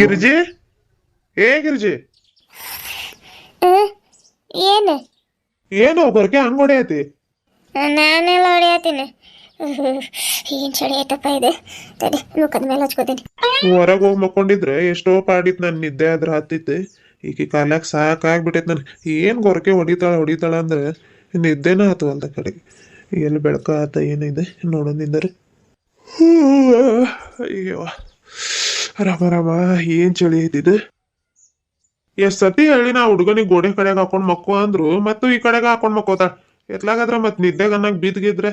ಗಿರಿಜಿ? ಏ ಗಿರಿಜಿ? ಏನು? ಏನು ಗೊರಕೆ ಹಂಗ್ ಹೊಡೆಯತಿ ನಾನೆಲ್ಲ ಹೊಡೆಯತೀನಿ ಏನ್ ಚಳಿ ಆಯ್ತಪ್ಪ ಇದೆ? ತಡಿ ಮುಖದ ಮೇಲೆ ಹಚ್ಕೋತೀನಿ. ಹೊರಗೆ ಹೋಗಿ ಮಕ್ಕೊಂಡಿದ್ರೆ ಎಷ್ಟೋ ಪಾಡಿತ್ ನನ್ ನಿದ್ದೆ ಆದ್ರೆ ಹತ್ತಿತ್ತು. ಈಕಿ ಕಾಲಾಗ ಸಾಕಾಗ್ಬಿಟ್ಟೈತೆ ನನ್ ಏನ್ ಗೊರಕೆ ಹೊಡಿತಾಳ ಹೊಡಿತಾಳ ಅಂದ್ರೆ ನಿದ್ದೆನ ಆತು ಅಲ್ದ ಕಡೆಗೆ ಎಲ್ಲಿ ಬೆಳಕ ಆತ ಏನಿದೆ ನೋಡೋದಿದ್ದಾರೆ ಅಯ್ಯೋ. ರಾಮ ರಾಮ ಏನ್ ಚಳಿ ಐತಿದ ಎಷ್ಟ್ ಸತಿ ಹೇಳಿ ನಾ ಹುಡುಗನಿಗೆ ಗೋಡೆ ಕಡೆಗೆ ಹಾಕೊಂಡ್ ಮಕ್ಕೋ ಅಂದ್ರು, ಮತ್ತು ಈ ಕಡೆಗೆ ಹಾಕೊಂಡ್ ಮಕ್ಕೋತಾಳ ಎತ್ಲಾಗದ್ರ ಮತ್ ನಿದ್ದೆಗನ್ನಾಗ ಬಿದ್ಗಿದ್ರೆ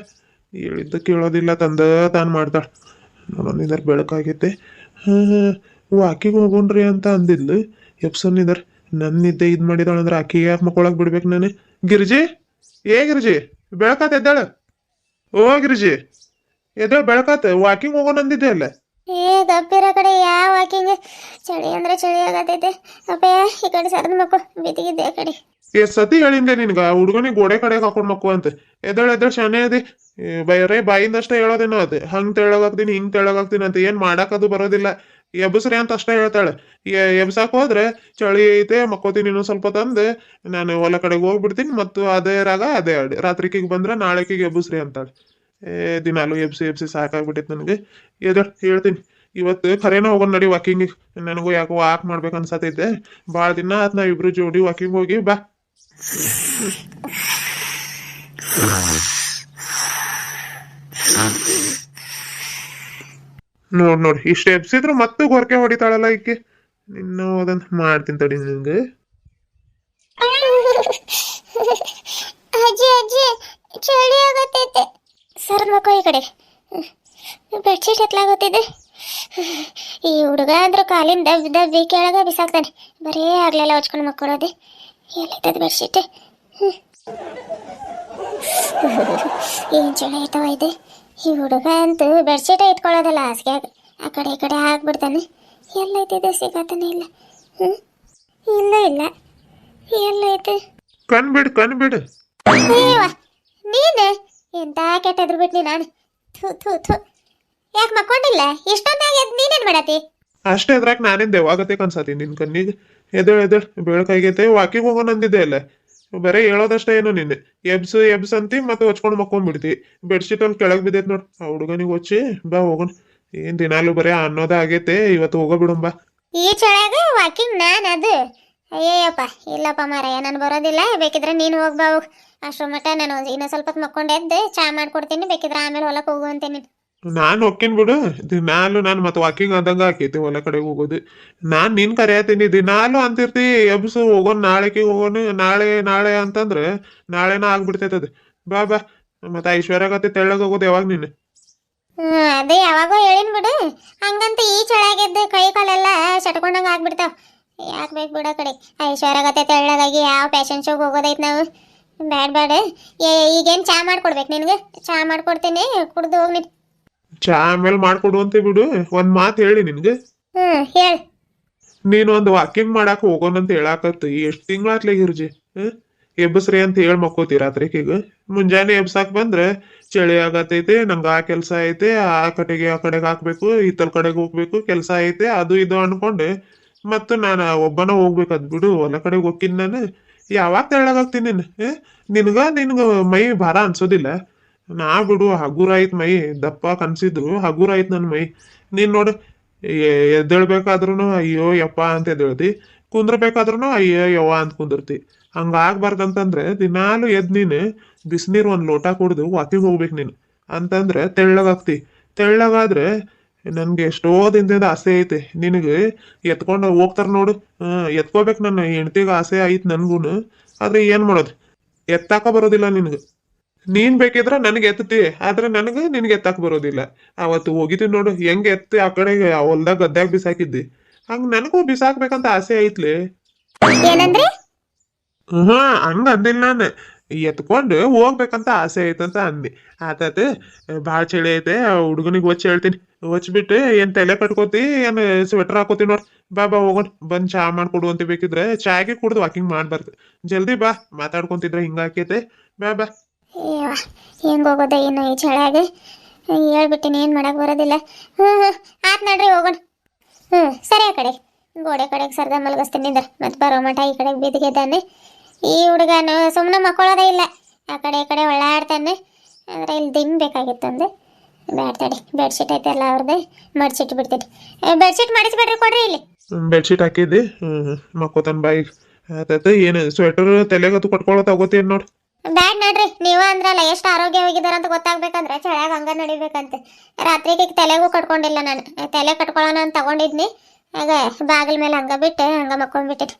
ಹೇಳಿದ್ದ ಕೇಳೋದಿಲ್ಲ, ತಂದ ತಾನ್ ಮಾಡ್ತಾಳ ನೋಡೋನಿದಾರ ಬೆಳಕಾಗೈತೆ ಆಕಿಗೆ ಹೋಗೋಣ್ರಿ ಅಂತ ಅಂದಿದ್ಲು. ಎಪ್ಸನ್ನಿದಾರ ನನ್ನ ನಿದ್ದೆ ಇದ್ ಮಾಡಿದಾಳ ಅಂದ್ರೆ ಆಕಿಗೆ ಯಾಕೆ ಮಕ್ಕೊಳಕ್ ಬಿಡ್ಬೇಕು ನಾನು? ಗಿರಿಜಿ? ಏ ಗಿರಿಜಿ, ಬೆಳಕಾತ ಎದ್ದಾಳ. ಓ ಗಿರಿಜಿ, ಎದ್ದಾಳ, ಬೆಳಕಾತ. ವಾಕಿಂಗ್ ಹೋಗೋಣ ಅಂದಿದ್ದೆ ಅಲ್ಲ. ಏ, ದಪ್ಪಿರೋ ಕಡೆ ಯಾವ ವಾಕಿಂಗ್ ಚಳಿ ಅಂದ್ರೆ ಚಳಿ ಆಗತೈತೆ. ಅಪ್ಪ, ಈ ಕಡೆ ಸರದ ಮಕ್ಕಳು ಬಿದ್ದಿಗಿದ್ದೆ ಆ ಕಡೆ. ಏ, ಸತಿ ಹೇಳಿಂದೆ ನಿನ್ಗ ಹುಡುಗನಿಗೆ ಗೋಡೆ ಕಡೆ ಹಾಕೊಂಡ್ ಮಕ್ಕು ಅಂತ. ಎದಳ ಎದ್ರ ಶಾನೆ ಅದಿ. ಬೈರೆ ಬಾಯಿಂದಷ್ಟೇ ಹೇಳೋದೇನೋ ಅದು. ಹಂಗ್ ತೆಳಗಾಗ್ತೀನಿ ಹಿಂಗ್ ತೆಳಗಾಗ್ತೀನಿ ಅಂತ ಏನ್ ಮಾಡಾಕದು ಬರೋದಿಲ್ಲ. ಎಬ್ಸ್ರಿ ಅಂತ ಅಷ್ಟೇ ಹೇಳ್ತಾಳೆ. ಎಬ್ಸಾಕ್ ಹೋದ್ರೆ ಚಳಿ ಐತೆ, ಮಕ್ಕೋತೀನಿ ಇನ್ನೊಂದ್ ಸ್ವಲ್ಪ ತಂದು, ನಾನು ಹೊಲ ಕಡೆಗೆ ಹೋಗ್ಬಿಡ್ತೀನಿ, ಮತ್ತು ಅದೇ ರಾಗ ಅದೇ ರಾತ್ರಿಕಿಗೆ ಬಂದ್ರೆ ನಾಳೆಕಿಗೆ ಎಬ್ಸ್ರಿ ಅಂತಾಳೆ. ಏ ದಿನಾಲು ಎಬ್ಸಿ ಎಬ್ಸಿ ಸಾಕಾಗ್ಬಿಟ್ಟೈತೆ ನನಗೆ. ಎದಳ್ ಹೇಳ್ತೀನಿ. ಇವತ್ತು ಖರೇನ ಹೋಗೋಣ ನಡಿ ವಾಕಿಂಗ್ ನನಗೂ ಯಾಕೋ ವಾಕ್ ಮಾಡ್ಬೇಕು ಅನ್ಸತೈತೆ ಭಾಳ ದಿನ ಆತ್ ನಾವ್ ಇಬ್ರು ಜೋಡಿ ವಾಕಿಂಗ್ ಹೋಗಿ, ಬಾ. ನೋಡ್, ನೋಡಿ, ಇಷ್ಟ ಎಬ್ಸಿದ್ರು ಮತ್ತೆ ಗೊರಕೆ ಹೊಡಿತಾಳಲ್ಲ ಈಕೆ. ನಿನ್ನ ಅದನ್ನ ಮಾಡ್ತೀನಿ ತಡಿ ನಿನ್ಗೆ. ಅಜ್ಜಿ ಅಜ್ಜಿ, ಚಳಿ ಆಗತೈತೆ ಸರದ ಮಕ್ಕಳು ಈ ಕಡೆ. ಬೆಡ್ಶೀಟ್ ಎತ್ಲಾಗುತ್ತಿದೆ ಈ ಹುಡುಗ ಅಂದ್ರೂ ಕಾಲಿಂದ ದಬ್ಬಿ ಕೆಳಗೆ ಬಿಸಾಕ್ತಾನೆ. ಬರೀ ಆಗ್ಲೆಲ್ಲ ಹೊಚ್ಕೊಂಡು ಮಕ್ಕಳೋದೆ ಎಲ್ಲಿದ್ದದ ಬೆಡ್ಶೀಟ್ ಏನು ಚಳಿ ಆಯ್ತವ ಇದೆ. ಈ ಹುಡುಗ ಅಂತೂ ಬೆಡ್ಶೀಟ ಇಟ್ಕೊಳ್ಳೋದಲ್ಲ ಹಾಸಿಗೆಯಾಗ. ಆ ಕಡೆ ಈ ಕಡೆ ಹಾಕ್ಬಿಡ್ತಾನೆ. ಎಲ್ಲೈತಿದೆ ಸಿಗತಾನೆ ಇಲ್ಲ. ಹ್ಞೂ ಇಲ್ಲ ಇಲ್ಲ. ಎಲ್ಲೈತೆ. ಕಣ್ ಕಣ್ಬಿಡು. ಕಣ್ ಬಿಡ್ ಅಯ್ಯವ್ವ, ನೀನು? ಎಂತ ಕೆಟ್ಟದ್ರು ಬಿಟ್ನಿ ನಾನು? ಥು ಥು ಥು. ಯಾಕೆ ಮಕ್ಕೊಂಡಿಲ್ಲ? ಎಷ್ಟೊಂದಾಗ ಎದ್ದು ನೀನೇನ್ ಮಾಡತಿ ಅಷ್ಟೇ ಅದ್ರಾಗ ನಾನೇನ್ ದೇವಾಗತ್ತೆ ಕನ್ಸತಿ ನಿನ್ ಕಣ್ಣಿಗೆ. ಎದ್ದೇಳ್ ಎದ್ದೇಳ್ ಬೆಳಕಾಗೈತೆ ವಾಕಿಂಗ್ ಹೋಗೋಣ ಅಂದಿದ್ದೆ ಅಲ್ಲ. ಬರೀ ಹೇಳೋದಷ್ಟೇ ಏನು ನಿನ್ನೆ. ಎಬ್ಸು ಎಬ್ಸ್ ಅಂತಿ ಮತ್ತೆ ಹೊಚ್ಕೊಂಡು ಮಕ್ಕೊಂಡ್ಬಿಡ್ತಿ ಬೆಡ್ಶೀಟ್ ಅಲ್ಲಿ ಕೆಳಗ್ ಬಿದ್ದೈತೆ ನೋಡ್. ಆ ಹುಡುಗನಿಗೆ ಹೊಚ್ಚಿ ಬಾ ಹೋಗೋಣ ಏನ್ ದಿನಾಲು ಬರೀ ಅನ್ನೋದ ಆಗೈತೆ. ಇವತ್ತು ಹೋಗೋ ಬಿಡೋಣ ಬಾ. ಈ ಚಳಾಗ ವಾಕಿಂಗ್ ನಾನು ಅದು. ಅಯ್ಯಯ್ಯಪ್ಪ ಇಲ್ಲಪ್ಪ ಮಾರಯ್ಯ ನಾನು ಬರೋದಿಲ್ಲ. ಬೇಕಿದ್ರೆ ನೀನು ಹೋಗ್ಬಾ ಹೋಗ್. ಅಷ್ಟ್ರ ಮಟ್ಟ ನಾನು ಇನ್ನೂ ಸ್ವಲ್ಪ ಹೊತ್ತು ಮಕ್ಕೊಂಡು ಎದ್ದು ಚಾ ಮಾಡ್ಕೊಡ್ತೀನಿ. ಬೇಕಿದ್ರೆ ಆಮೇಲೆ ಹೊಲಕ್ಕೆ ಹೋಗು ನಾನು. ನಾನ್ ಹೊಕ್ಕಿನ್ ಬಿಡು. ದಿನಾಲು ನಾನು ಮತ್ತೆ ವಾಕಿಂಗ್ ಆದಂಗ ಆಕೈತಿ ಹೊಲ ಕಡೆ ಹೋಗೋದು. ನಾನು ನಿನ್ ಕರೆಯತೀನಿ ದಿನಾಲು ಅಂತಿರ್ತಿ ಎಬ್ಸು ಹೋಗೋಣ ನಾಳೆಗೆ ಹೋಗೋಣ ನಾಳೆ ನಾಳೆ ಅಂತಂದ್ರೆ ನಾಳೆನ ಆಗ್ಬಿಡ್ತೈತೆ ಅದು. ಬಾ ಬಾ. ಮತ್ತೆ ಐಶ್ವರ್ಯಾಗತ್ತೆ ತೆಳ್ಳಗೆ ಹೋಗೋದು ಯಾವಾಗ ನೀನು? ಅದೇ ಯಾವಾಗೋ ಹೇಳಿನ್ ಬಿಡು. ಹಂಗಂತ ಈ ಚಳಾಗೆದ್ದು ಕೈ ಕಾಲೆಲ್ಲ ಸೆಟ್ಕೊಂಡಂಗೆ ಆಗ್ಬಿಡ್ತಾವ. ಯಾಕೆ ಬೇಕು ಬಿಡ ಕಡೆ? ಐಶ್ವರ್ಯಾಗತ್ತೆ ತೆಳ್ಳಗಾಗಿ ಯಾವ ಫ್ಯಾಷನ್ ಶೋಗೆ ಹೋಗೋದೈತೆ ನಾವು? ಬ್ಯಾಡ್ ಬ್ಯಾಡ. ಈಗೇನು ಚಾ ಮಾಡ್ಕೊಡ್ಬೇಕು ನಿನಗೆ? ಚಾ ಮಾಡ್ಕೊಡ್ತೀನಿ ಕುಡ್ದು ಹೋಗಿ ನೀನು ಚಾ ಆಮೇಲೆ ಮಾಡ್ಕೊಡು ಅಂತ ಬಿಡು. ಒಂದ್ ಮಾತು ಹೇಳಿ ನಿನ್ಗೆ. ಹ್ಞೂ ಹೇಳು. ನೀನು ಒಂದು ವಾಕಿಂಗ್ ಮಾಡಾಕ ಹೋಗೋಣ ಅಂತ ಹೇಳಾಕತ್ತು. ಎಷ್ಟ್ ತಿಂಗಳಾತ್ಲೆ ಗಿರ್ಜಿ? ಎಬ್ಬಸ್ರಿ ಅಂತ ಹೇಳಿ ಮಕ್ಕೋತಿ ರಾತ್ರಿಕೀಗ ಮುಂಜಾನೆ ಎಬ್ಸಾಕ್ ಬಂದ್ರೆ ಚಳಿ ಆಗತೈತೆ ನಂಗ ಆ ಕೆಲಸ ಐತೆ ಆ ಕಡೆಗೆ ಆ ಕಡೆಗೆ ಹಾಕ್ಬೇಕು ಈತಲ್ ಕಡೆಗೆ ಹೋಗ್ಬೇಕು ಕೆಲಸ ಐತೆ ಅದು ಇದು ಅನ್ಕೊಂಡು. ಮತ್ತು ನಾನು ಒಬ್ಬನ ಹೋಗ್ಬೇಕಾದ್ ಬಿಡು, ಹೊಲ ಕಡೆಗೆ ಹೋಗ್ತೀನಿ ನಾನು. ಯಾವಾಗ ತೆಳ್ಳಗಾಗ್ತೀನಿ ನೀನು ಏ? ನಿನ್ಗ ನಿನ್ಗ ಮೈ ಭಾರ ಅನ್ಸೋದಿಲ್ಲ. ನಾ ಬಿಡು, ಹಗುರ ಮೈ, ದಪ್ಪ ಕನ್ಸಿದ್ರು, ಹಗುರ ನನ್ನ ನನ್ ಮೈ. ನೀನು ನೋಡು ಎದ್ದೇಳ್ಬೇಕಾದ್ರೂ ಅಯ್ಯೋ, ಯಪ್ಪ ಅಂತ ಎದ್ದೇಳ್ತಿ ಕುಂದ್ರಬೇಕಾದ್ರೂ ಅಯ್ಯೋ, ಯವ್ವ ಅಂತ ಕುಂದಿರ್ತಿ. ಹಂಗಾಗ್ಬಾರ್ದಂತಂದ್ರೆ ದಿನಾಲು ಎದ್ ನೀನು ಬಿಸಿನೀರು ಒಂದು ಲೋಟ ಕುಡ್ದು ವಾಕಿಂಗ್ ಹೋಗ್ಬೇಕು ನೀನು. ಅಂತಂದ್ರೆ ತೆಳ್ಳಗಾಗ್ತಿ ತೆಳ್ಳಗಾದ್ರೆ ನನ್ಗೆ ಎಷ್ಟೋ ದಿನದಿಂದ ಆಸೆ ಐತೆ. ನಿನಗೆ ಎತ್ಕೊಂಡು ಹೋಗ್ತಾರೆ ನೋಡು. ಎತ್ಕೋಬೇಕು ನನ್ನ ಹೆಂಡತಿಗೆ ಆಸೆ ಐತೆ ನನ್ಗೂನು. ಆದ್ರೆ ಏನು ಮಾಡೋದು? ಎತ್ತಾಕ ಬರೋದಿಲ್ಲ ನಿನಗೆ. ನೀನ್ ಬೇಕಿದ್ರೆ ನನಗೆ ಎತ್ತತಿ ಆದ್ರೆ ನನಗೆ ನಿನಗೆ ಎತ್ತಾಕ ಬರೋದಿಲ್ಲ. ಅವತ್ತು ಹೋಗಿದ್ದೀನಿ ನೋಡು ಹೆಂಗ್ ಎತ್ತಿ ಆ ಕಡೆ ಹೊಲ್ದಾಗ ಗದ್ದಾಗ ಬಿಸಾಕಿದ್ದಿ. ಹಂಗೆ ನನಗೂ ಬಿಸಾಕ್ಬೇಕಂತ ಆಸೆ ಐತ್ಲಿ. ಹಾ ಹಂಗ ಅಂದಿಲ್ಲ ನಾನು. ಎತ್ಕೊಂಡು ಹೋಗ್ಬೇಕಂತ ಆಸೆ ಐತಂತ ಅಂದಿ. ಆತಾತ ಭಾಳ ಚಳಿ ಐತೆ ಹುಡುಗನಿಗೆ ಒಚ್ಚಿ ಹೇಳ್ತೀನಿ. ಒಚ್ಬಿಟ್ಟು ಏನ್ ತಲೆ ಕಟ್ಕೋತಿ ಏನ್ ಸ್ವೆಟರ್ ಹಾಕೋತಿ ನೋಡ್. ಬಾ ಬಾ, ಹೋಗೋಣ. ಬಂದ್ ಚಾ ಮಾಡ್ಕೊಡು ಅಂತ ಬೇಕಿದ್ರೆ ಚಾಗೆ ಕುಡ್ದು ವಾಕಿಂಗ್ ಮಾಡ್ಬಾರ್ದು. ಜಲ್ದಿ ಬಾ, ಮಾತಾಡ್ಕೊಂತಿದ್ರೆ ಹಿಂಗ ಆಕೈತೆ. ಬಾ ಬಾ. ಹೆಂಗೆ ಹೋಗೋದ ಏನು ಈ ಚಳಿಯಾಗ? ಹೇಳ್ಬಿಟ್ಟಿನಿ, ಏನು ಮಾಡಕ್ಕೆ ಬರೋದಿಲ್ಲ. ಆತ್ ನಡ್ರಿ, ಹೋಗೋಣ. ಹ್ಞೂ ಸರಿ ಆ ಕಡೆ. ಗೋಡೆ ಕಡೆಗೆ ಸರ್ದ ಮಲಗಿಸ್ತೀನಿ ಮತ್ತೆ ಬರೋ ಮಠ ಈ ಕಡೆಗೆ ಬಿದ್ದಿದ್ದಾನೆ ಈ ಹುಡುಗನು ಸುಮ್ಮನೆ ಮಕ್ಕೊಳ್ಳೋದೇ ಇಲ್ಲ. ಆ ಕಡೆ ಈ ಕಡೆ ಒಳ್ಳಾಡ್ತಾನೆ. ಅಂದರೆ ಇಲ್ಲಿ ದಿಮ್ ಬೇಕಾಗಿತ್ತು ಒಂದು ಬ್ಯಾಡ್ ತಡಿ ಬೆಡ್ಶೀಟ್ ಐತಲ್ಲ ಅವ್ರದ್ದು ಮಡ್ಸಿಟ್ಟು ಬಿಡ್ತೀನಿ. ಬೆಡ್ಶೀಟ್ ಮಾಡಿಸ್ಬಿಡ್ರಿ ಕೊಡ್ರಿ ಇಲ್ಲಿ. ಬೆಡ್ಶೀಟ್ ಹಾಕಿದ್ದೆ? ಹ್ಮ್ ಮಕ್ಕೋತಾನ ಬಾಯಿಗೆ ಆತೈತೆ ಏನು ಸ್ವೆಟರ್ ತಲೆಗತ್ತು ಕೊಟ್ಕೊಳ್ಳೋ ತಗೋತೀನಿ ನೋಡಿ. ಬ್ಯಾಡ್ ನೋಡ್ರಿ ನೀವ ಅಂದ್ರಲ್ಲ ಎಷ್ಟು ಆರೋಗ್ಯವಾಗಿದ್ದಾರೆ ಅಂತ ಗೊತ್ತಾಗ್ಬೇಕಂದ್ರೆ ಚಳಿಯಾಗ ಹಂಗ ನಡಿಬೇಕಂತೆ. ರಾತ್ರಿಗೆ ತಲೆಗೂ ಕಟ್ಕೊಂಡಿಲ್ಲ ನಾನು. ತಲೆ ಕಟ್ಕೊಳ್ಳೋಣ ಅಂತ ತಗೊಂಡಿದ್ನಿ. ಆಗ ಬಾಗಿಲ ಮೇಲೆ ಹಂಗ ಬಿಟ್ಟು ಹಂಗ ಮಕ್ಕೊಂಡ್ಬಿಟ್ಟಿನಿ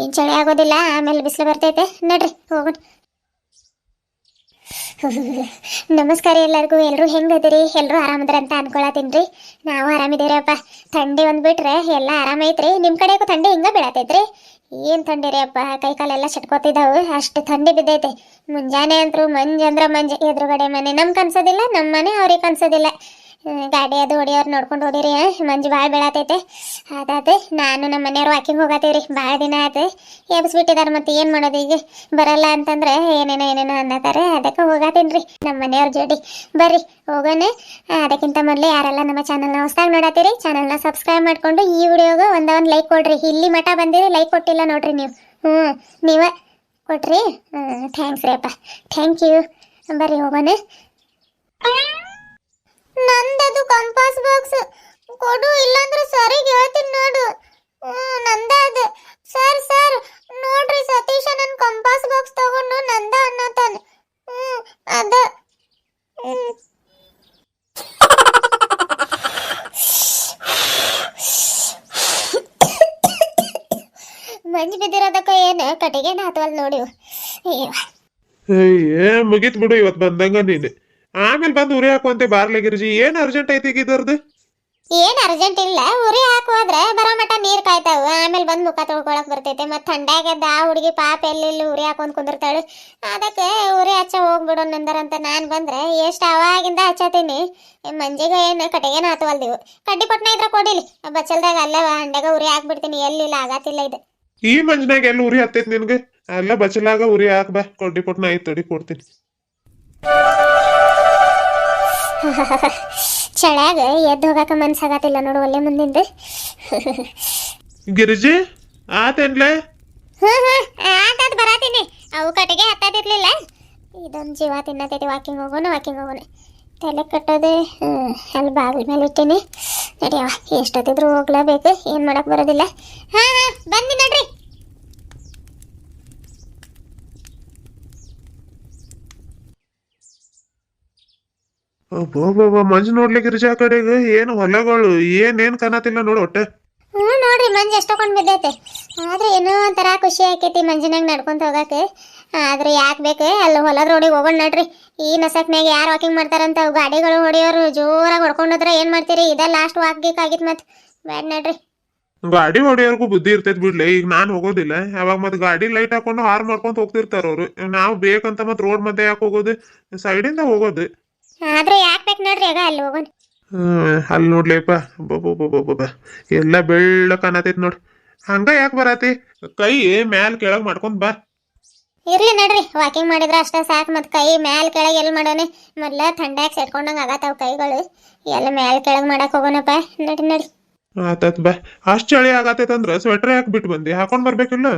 ಏನ್ ಚಳಿ ಆಗೋದಿಲ್ಲ ಆಮೇಲೆ ಬಿಸಿಲು ಬರ್ತೈತೆ. ನಡ್ರಿ ಹೋಗೋಣ. ನಮಸ್ಕಾರ ಎಲ್ಲರಿಗೂ. ಎಲ್ಲರೂ ಹೆಂಗದಿರಿ? ಎಲ್ಲರೂ ಆರಾಮದ್ರ ಅಂತ ಅನ್ಕೊಳತೀನ್ರಿ ನಾವು ಆರಾಮಿದ್ದೀರಪ್ಪ ಥಂಡಿ ಒಂದ್ ಬಿಟ್ರೆ ಎಲ್ಲ ಆರಾಮೈತ್ರಿ. ನಿಮ್ಮ ಕಡೆಗೂ ಥಂಡಿ ಹಿಂಗ ಬೀಳತೈತ್ರಿ? ಏನ್ ಥಂಡಿ ರೀ ಅಪ್ಪ ಕೈ ಕಾಲೆಲ್ಲ ಸಟ್ಕೋತಿದ್ದಾವು ಅಷ್ಟು ಥಂಡಿ ಬಿದ್ದೈತೆ. ಮುಂಜಾನೆ ಅಂತೂ ಮಂಜ್ ಅಂದ್ರೆ ಮಂಜ್. ಎದುರುಗಡೆ ಮನೆ ನಮ್ಗೆ ಕನ್ಸೋದಿಲ್ಲ ನಮ್ಮ ಮನೆ ಅವ್ರಿಗೆ ಕನ್ಸೋದಿಲ್ಲ. ಹ್ಮ್, ಗಾಡಿ ಅದು ಹೊಡಿಯೋರು ನೋಡ್ಕೊಂಡು ಹೋದಿರಿ ಮಂಜು ಭಾಳ ಬೀಳತೈತೆ. ಅದಾದ್ರೆ ನಾನು ನಮ್ಮ ಮನೆಯವ್ರು ವಾಕಿಂಗ್ ಹೋಗತ್ತೀವ್ರಿ ಭಾಳ ದಿನ ಆಯ್ತು. ಎಬ್ಸ್ಬಿಟ್ಟಿದಾರೆ ಮತ್ತೆ ಏನು ಮಾಡೋದು ಈಗ? ಬರಲ್ಲ ಅಂತಂದ್ರೆ ಏನೇನೋ ಏನೇನೋ ಅನ್ನತಾರೆ, ಅದಕ್ಕೆ ಹೋಗತ್ತೀನಿ ನಮ್ಮ ಮನೆಯವ್ರ ಜೋಡಿ. ಬರ್ರಿ, ಹೋಗೋಣ. ಅದಕ್ಕಿಂತ ಮೊದಲು ಯಾರೆಲ್ಲ ನಮ್ಮ ಚಾನಲ್ನ ಹೊಸದಾಗಿ ನೋಡತ್ತೀರಿ ಚಾನಲ್ನ ಸಬ್ಸ್ಕ್ರೈಬ್ ಮಾಡ್ಕೊಂಡು ಈ ವಿಡಿಯೋಗೆ ಒಂದ ಒಂದು ಲೈಕ್ ಕೊಡ್ರಿ. ಇಲ್ಲಿ ಮಠ ಬಂದಿರಿ ಲೈಕ್ ಕೊಟ್ಟಿಲ್ಲ ನೋಡ್ರಿ ನೀವು. ಹ್ಞೂ, ನೀವ ಕೊಟ್ರಿ? ಥ್ಯಾಂಕ್ಸ್ ರೀ ಅಪ್ಪ. ಥ್ಯಾಂಕ್ ಯು ಬರ್ರಿ, ಹೋಗೋಣ. ನಂದದು ಕಂಪಾಸ್ ಬಾಕ್ಸ್ ಕೊಡು, ಇಲ್ಲಾಂದ್ರೆ ಸರಿಗೆ ಹೇಳ್ತೀನಿ ನೋಡು. ನಂದ ಅದು. ಸರ್ ಸರ್, ನೋಡ್ರಿ ಸತೀಶ ನನ್ನ ಕಂಪಾಸ್ ಬಾಕ್ಸ್ ತಗೊಂಡು ನಂದ ಅನ್ನತಾನೆ ಅದ. ಮಂಜು ಬಿದ್ದಿರೋದಕ್ಕ ಏನು? ಕಟ್ಟಿಗೆ ಹಾತವಲ್ ನೋಡಿ. ಅಯ್ಯೋ. ಏ ಮುಗೀತ್ ಬಿಡು ಇವತ್ತು ಬಂದಂಗ ನೀನು. ಆಮೇಲೆ ಬಂದು ಉರಿ ಹಾಕುವಂತೆ ಬಾರ್ಲೆಗಿರ್ಜಿ ಏನ್ ಅರ್ಜೆಂಟ್ ಐತಿ ಇದರ್ದು ಏನ್ ಅರ್ಜೆಂಟ್ ಇಲ್ಲ. ಉರಿ ಹಾಕೋದ್ರೆ ಬರೋ ಮಟ ನೀರ್ ಕಾಯ್ತಾವ. ಆಮೇಲೆ ಬಂದು ಮುಖ ತೊಳ್ಕೊಳಕ್ ಬರ್ತೈತೆ. ಮತ್ ಥಂಡ್ಯಾಗೆದ್ದ ಆ ಹುಡುಗಿ ಪಾಪ ಎಲ್ಲಿ ಉರಿ ಹಾಕೊಂಡ್ ಕುಂದಿರ್ತಾಳು. ಅದಕ್ಕೆ ಉರಿ ಹಚ್ಚ ಹೋಗ್ಬಿಡು ನಂದರಂತ ನಾನ್ ಬಂದ್ರೆ ಎಷ್ಟ್ ಅವಾಗಿಂದ ಹಚ್ಚತೀನಿ ಮಂಜಿಗೆ ಏನ್ ಕಟ್ಟಿಗೆನ ಹತ್ತವಲ್ದಿವು ಕಡ್ಡಿ ಪಟ್ನ ಇದ್ರ ಕೊಡಿಲಿ. ಬಚ್ಚಲ್ದಾಗ ಅಲ್ಲೇ ಹಂಡ್ಯಾಗ ಉರಿ ಹಾಕ್ಬಿಡ್ತೀನಿ. ಎಲ್ಲಿಲ್ಲ ಆಗತ್ತಿಲ್ಲ ಇದು. ಈ ಮಂಜನಾಗ ಎಲ್ಲಿ ಉರಿ ಹತ್ತೈತಿ ನಿನ್ಗೆ? ಅಲ್ಲ ಬಚ್ಚಲಾಗ ಉರಿ ಹಾಕ್ ಕಡ್ಡಿ ಪಟ್ನ ಆಯ್ತು ತಡಿ ಕೊಡ್ತೀನಿ. ಚಳ್ಯಾಗ ಎದ್ದು ಹೋಗಾಕ ಮನ್ಸಾಗತ್ತಿಲ್ಲ ನೋಡು ಒಲ್ಲೆ ಮುಂದಿಂದ. ಗಿರಿಜಿ ಆತೇನ್ಲೆ? ಆತಾತ್ ಬರಾತೀನಿ. ಅವು ಕಟ್ಟಿಗೆ ಹತ್ತದಿರ್ಲಿಲ್ಲ. ಇದೊಂದು ಜೀವ ತಿನ್ನತೈತಿ ವಾಕಿಂಗ್ ಹೋಗೋಣ ವಾಕಿಂಗ್ ಹೋಗೋಣ ತಲೆ ಕಟ್ಟೋದು ಅಲ್ಲಿ ಬಾಗಿಲ ಮೇಲೆ ಇಟ್ಟೀನಿ. ನಡಿಯವ ಎಷ್ಟೊತ್ತಿದ್ರು ಹೋಗ್ಲೇಬೇಕು ಏನು ಮಾಡಕ್ ಬರೋದಿಲ್ಲ. ಹಾಂ ಹಾಂ ಬಂದಿ ನಡ್ರಿ. ಒಬ್ಬೊಬ್ಬ ಮಂಜು ನೋಡ್ಲಿಕ್ಕೆ ರುಚಿ ಆ ಕಡೆಗೆ ಏನು ಹೊಲಗಳು ಏನೇನ್ ಕಾಣತಿಲ್ಲ ನೋಡು ಒಟ್ಟೆ ಹ್ಞೂ ನೋಡ್ರಿ ಮಂಜು ಎಷ್ಟೊಂದು ಬಿದ್ದೈತೆ. ಆದ್ರೆ ಏನೋ ಒಂಥರ ಖುಷಿ ಆಕೈತಿ ಮಂಜಿನಾಗ ನಡ್ಕೊಂತ ಹೋಗಕ್ಕೆ ಆದ್ರೆ ಯಾಕೆ ಬೇಕು? ಅಲ್ಲಿ ಹೊಲದ ರೋಡಿಗೆ ಹೋಗೋಣ ನಡ್ರಿ. ಈ ನಸಕ್ನಾಗ ಯಾರು ವಾಕಿಂಗ್ ಮಾಡ್ತಾರಂತ ಗಾಡಿಗಳು ಹೊಡೆಯೋರು ಜೋರಾಗಿ ಹೊಡ್ಕೊಂಡೋದ್ರೆ ಏನು ಮಾಡ್ತೀರಿ? ಇದ ಲಾಸ್ಟ್ ವಾಕ್ ಗೀಕ್ ಆಗಿತ್ತು ಮತ್ತೆ ಬ್ಯಾಡ್ ನೋಡ್ರಿ. ಗಾಡಿ ಹೊಡಿಯೋರ್ಗೂ ಬುದ್ಧಿ ಇರ್ತೈತ್ ಬಿಡ್ಲಿ ಈಗ ನಾನು ಹೋಗೋದಿಲ್ಲ. ಅವಾಗ ಮತ್ ಗಾಡಿ ಲೈಟ್ ಹಾಕೊಂಡು ಹಾರ್ ಮಾಡ್ಕೊಂತ ಹೋಗ್ತಿರ್ತಾರ ಅವ್ರು. ನಾವು ಬೇಕಂತ ಮತ್ ರೋಡ್ ಮಧ್ಯೆ ಯಾಕೆ ಹೋಗೋದು? ಸೈಡಿಂದ ಹೋಗೋದು. ಆದ್ರೂ ಯಾಕೆ ಬೇಕು ನೋಡ್ರಿ ಆಗ ಅಲ್ಲಿ ಹೋಗೋಣ ಅಲ್ಲಿ ನೋಡ್ಲಿಪ್ಪ. ಬೊಬ್ಬೊಬ್ಬೊಬ್ಬೊಬ್ಬ ಎಲ್ಲ ಬೆಳ್ಳ ಕಾಣತೈತ್ ನೋಡ್. ಹಂಗ ಯಾಕೆ ಬರತಿ? ಕೈ ಮ್ಯಾಲ್ ಕೆಳಗ್ ಮಾಡ್ಕೊಂಡ್ ಬಾ. ಇರ್ಲಿ ನಡ್ರಿ ವಾಕಿಂಗ್ ಮಾಡಿದ್ರೆ ಅಷ್ಟೇ ಸಾಕು ಮತ್ ಕೈ ಮ್ಯಾಲ್ ಕೆಳಗೆ ಎಲ್ಲಿ ಮಾಡೋಣ ಮೊದ್ಲ ಥಂಡ್ಯಾಗ ಸೆಟ್ಕೊಂಡಂಗೆ ಆಗತ್ತಾವ ಕೈಗಳು. ಎಲ್ಲ ಮ್ಯಾಲ್ ಕೆಳಗೆ ಮಾಡಕ್ ಹೋಗೋಣಪ್ಪ ನಡಿ ನಡಿ. ಆತತ್ ಬಾ. ಅಷ್ಟ್ ಚಳಿ ಆಗತೈತ್ ಅಂದ್ರ ಸ್ವೆಟರ್ ಯಾಕೆ ಬಿಟ್ಟು ಬಂದಿ? ಹಾಕೊಂಡ್ ಬರ್ಬೇಕಿಲ್ಲ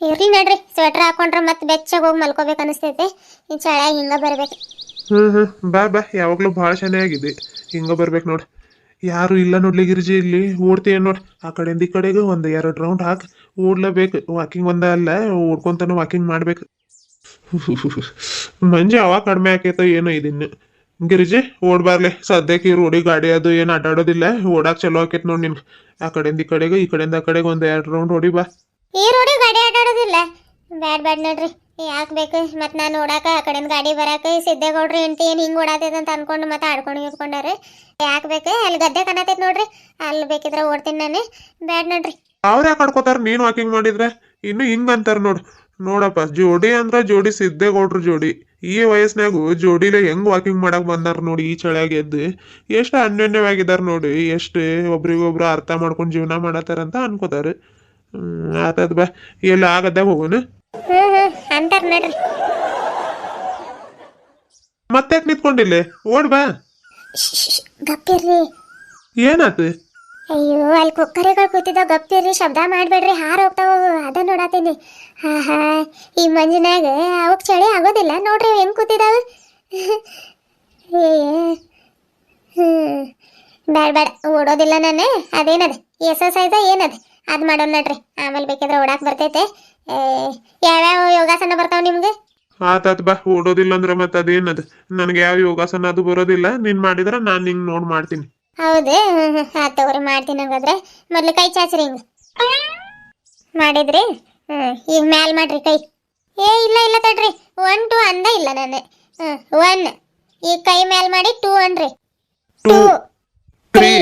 ಇರ್ಲಿ ನಡ್ರಿ ಸ್ವೆಟರ್ ಹಾಕೊಂಡ್ರೆ ಮತ್ತೆ ಬೆಚ್ಚಗೆ ಹೋಗಿ ಮಲ್ಕೋಬೇಕು ಅನಿಸ್ತೈತೆ. ಚಳ್ಯಾಗ ಹಿಂಗ ಬರ್ಬೇಕು. ಹ್ಮ್ ಬಾ ಬಾ. ಯಾವಾಗ್ಲೂ ಭಾಳ ಚೆನ್ನಾಗಿದೆ ಹಿಂಗ ಬರ್ಬೇಕು ನೋಡ್. ಯಾರು ಇಲ್ಲ ನೋಡ್ಲಿ ಗಿರಿಜಿ ಇಲ್ಲಿ. ಓಡ್ತೀಯ ನೋಡ್. ಆ ಕಡೆಯಿಂದ ಈ ಕಡೆಗೆ ಒಂದ್ ಎರಡ್ ರೌಂಡ್ ಹಾಕ್. ಓಡ್ಲೇಬೇಕು. ವಾಕಿಂಗ್ ಒಂದ ಅಲ್ಲ, ಓಡ್ಕೊಂತಾನು ವಾಕಿಂಗ್ ಮಾಡ್ಬೇಕು. ಮಂಜೆ ಅವಾಗ ಕಡಿಮೆ ಆಕೈತೋ ಏನೋ ಇದಿನ್ನು. ಗಿರಿಜಿ ಓಡ್ಬಾರ್ಲೆ ಸದ್ಯಕ್ಕೆ ಈ ರೋಡಿ ಗಾಡಿ ಅದು ಏನು ಅಡ್ಡಾಡೋದಿಲ್ಲ. ಓಡಾಕ್ ಚಲೋ ಆಕೈತ್ ನೋಡ್ ನಿನ್ ಆ ಕಡೆಯಿಂದ ಈ ಕಡೆಗೆ, ಈ ಕಡೆಯಿಂದ ಆ ಕಡೆಗೆ ಒಂದ್ ಎರಡ್ ರೌಂಡ್ ಓಡಿ ಬಾ. ಈ ರೋಡಿ ಗಾಡಿ ಅಡ್ಡಾಡೋದಿಲ್ಲ. ಬ್ಯಾಡ್ ಬ್ಯಾಡ್ ನೋಡ್ರಿ. ಯಾಕೆ ಬೇಕು? ಮತ್ತೆ ನಾನು ಓಡಾಕ ಆ ಕಡೆನ ಗಾಡಿ ಬರಾಕ ಸಿದ್ದೇಗೌಡ್ರಿ ಹೆಂಡತಿ ಏನು ಹಿಂಗೆ ಓಡಾತೈತೆ ಅಂತ ಅನ್ಕೊಂಡು ಮತ್ತೆ ಆಡ್ಕೊಂಡು ಇಟ್ಕೊಂಡಾರೆ ಯಾಕೆ ಬೇಕು? ಅಲ್ಲಿ ಗದ್ದೆ ಕಾಣತೈತೆ ನೋಡ್ರಿ. ಅಲ್ಲಿ ಬೇಕಿದ್ರೆ ಓಡ್ತೀನಿ ನಾನು. ಬ್ಯಾಡ್ ನೋಡ್ರಿ. ಅವ್ರು ಯಾಕೆ ಆಡ್ಕೋತಾರ? ನೀನು ವಾಕಿಂಗ್ ಮಾಡಿದ್ರೆ? ಇನ್ನು ಹಿಂಗ್ ಅಂತಾರೆ ನೋಡು. ನೋಡಪ್ಪ, ಜೋಡಿ ಅಂದ್ರೆ ಜೋಡಿ, ಸಿದ್ದೇಗೌಡ್ರು ಜೋಡಿ. ಈ ವಯಸ್ಸಿನಾಗು ಜೋಡಿಲೆ ಹೆಂಗ್ ವಾಕಿಂಗ್ ಮಾಡಕ್ ಬಂದಾರ ನೋಡಿ ಈ ಚಳಿಯಾಗಿ ಎದ್ದು. ಎಷ್ಟು ಅನ್ಯೋನ್ಯವಾಗಿದ್ದಾರೆ ನೋಡಿ. ಎಷ್ಟು ಒಬ್ರಿಗೊಬ್ರು ಅರ್ಥ ಮಾಡ್ಕೊಂಡು ಜೀವನ ಮಾಡತ್ತಾರ ಅಂತ ಅನ್ಕೋತಾರ. ಆತದ್ ಬಾ. ಎಲ್ಲ ಆಗದ್ದಾಗ ಹ್ಞೂ ಅಂತಾರ ನಡ್ರಿ. ಮತ್ತೆ ನಿಂತ್ಕೊಂಡಿಲ್ಲ? ಓಡ್ ಬಾ. ಗಪ್ಪಿರ್ರಿ ಏನಾತು? ಅಯ್ಯೋ ಅಲ್ಲಿ ಕೊಕ್ಕರೆಗಳು ಕೂತಿದ್ದಾವ ಗಪ್ಪಿರ್ರಿ ಶಬ್ದ ಮಾಡ್ಬೇಡ್ರಿ ಹಾರ ಹೋಗ್ತಾವ ಅದ ನೋಡಾತೀನಿ. ಹಾ ಹಾ ಈ ಮಂಜಿನಾಗ ಅವಕ್ ಚಳಿ ಆಗೋದಿಲ್ಲ ನೋಡ್ರಿ ಹೆಂಗ್ ಕೂತಿದಾವ ಹ್ಮ್ ಬೇಡ ಬೇಡ ಓಡೋದಿಲ್ಲ ನಾನು ಅದೇನದ ಎಕ್ಸಸೈಸ ಏನದ? ಅದ್ ಮಾಡೋಣ ನಡ್ರಿ ಆಮೇಲೆ ಬೇಕಾದ್ರೆ ಓಡಾಕ್ ಬರ್ತೈತೆ. ಯಾವ್ಯಾವ ಯೋಗಾಸನ ಬರ್ತಾವ ನಿಮ್ಗೆ? ಆತಾತ್ ಬಾ ಓಡೋದಿಲ್ಲ ಅಂದ್ರೆ ಮತ್ತೆ ಅದೇನದ? ನನಗೆ ಯಾವ ಯೋಗಾಸನ ಅದು ಬರೋದಿಲ್ಲ ನೀನ್ ಮಾಡಿದ್ರ ನಾನು ನಿಂಗೆ ನೋಡ್ ಮಾಡ್ತೀನಿ. ಹೌದು? ಆ ತಗೋರಿ ಮಾಡ್ತೀನಿ ಹಂಗಾದ್ರೆ. ಮೊದ್ಲು ಕೈ ಚಾಚ್ರಿ ಹಿಂಗ. ಮಾಡಿದ್ರಿ? ಹ್ಮ್ ಈಗ ಮ್ಯಾಲ್ ಮಾಡ್ರಿ ಕೈ. ಏ ಇಲ್ಲ ಇಲ್ಲ ತಡ್ರಿ. ಒನ್ ಟು ಅಂದ ಇಲ್ಲ ನಾನು. ಹ್ಮ್ ಒನ್. ಈಗ ಕೈ ಮ್ಯಾಲ್ ಮಾಡಿ ಟೂ ಅನ್ರಿ ಟೂ ತ್ರೀ.